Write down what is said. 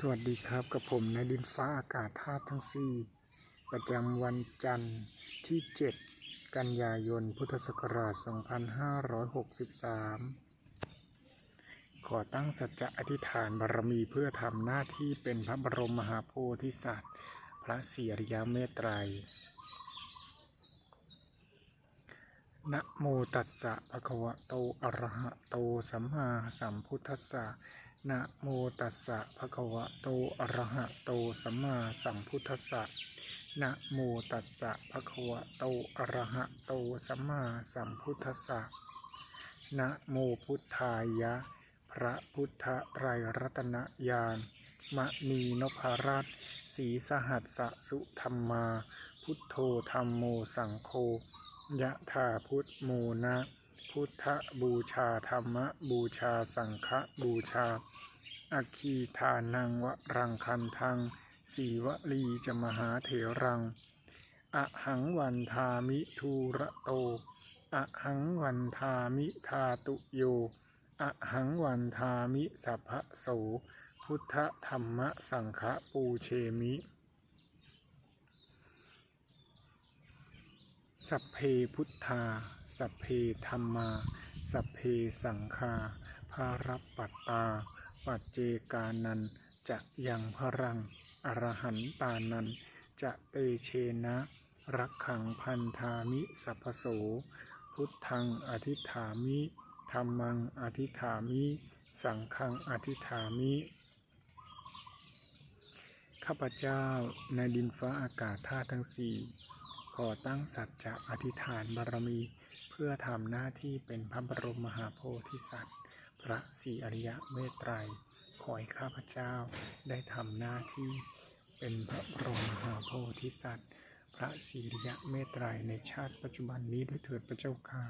สวัสดีครับกับผมในายดินฟ้าอากาศธาตุทั้ง4ประจำวันจันทร์ที่ 7 กันยายนพุทธศักราช 2563 ขอตั้งสัจจะอธิษฐานบารมีเพื่อทำหน้าที่เป็นพระบรมมหาโพธิสัตว์ พระศรีอริยเมตไตรยนะโมตัสสะภะคะวะโตอะระหะโตสัมมาสัมพุทธัสสะ นะโมตัสสะภะคะวะโตอะระหะโตสัมมาสัมพุทธัสสะนะโมตัสสะภะคะวะโตอะระหะโตสัมมาสัมพุทธัสสะนะโมพุทธายะ พระพุทธไตรรัตนญาณมณีนพรัตน์ศรีสหัสสะสุธรรมา พุทโธธรรมโมสังโฆยะถาพุทโมนะ พุทธบูชาธรรมบูชาสังฆบูชาอาคีทานังวรังคันทังสีวลีจะมหาเถรังอะหังวันทามิทูระโตอะหังวันทามิทาตุโยอะหังวันทามิสัพพะโส พุทธธรรมสังฆปูเชมิ สัพเพพุทธา สัพเพธรรมา สัพเพสังฆาภารับปัตตา ปัจเจกานันจะยังพรัง อรหันตานันจะเตเชนะ รักขังพันธามิสัพโส พุทธังอธิฐามิธรรมังอธิฐามิ สังฆังอธิฐามิ ข้าพเจ้าในดินฟ้าอากาศธาตุทั้งสี่ ขอตั้งสัจจะอธิษฐานบารมี เพื่อทำหน้าที่เป็นพระบรมมหาโพธิสัตว์ พระศรีอริยเมตไตร ขอให้ข้าพเจ้าได้ทำหน้าที่เป็นพระบรมมหาโพธิสัตว์ พระศรีอริยเมตไตรในชาติปัจจุบันนี้ด้วยเถิดพระเจ้าค่ะ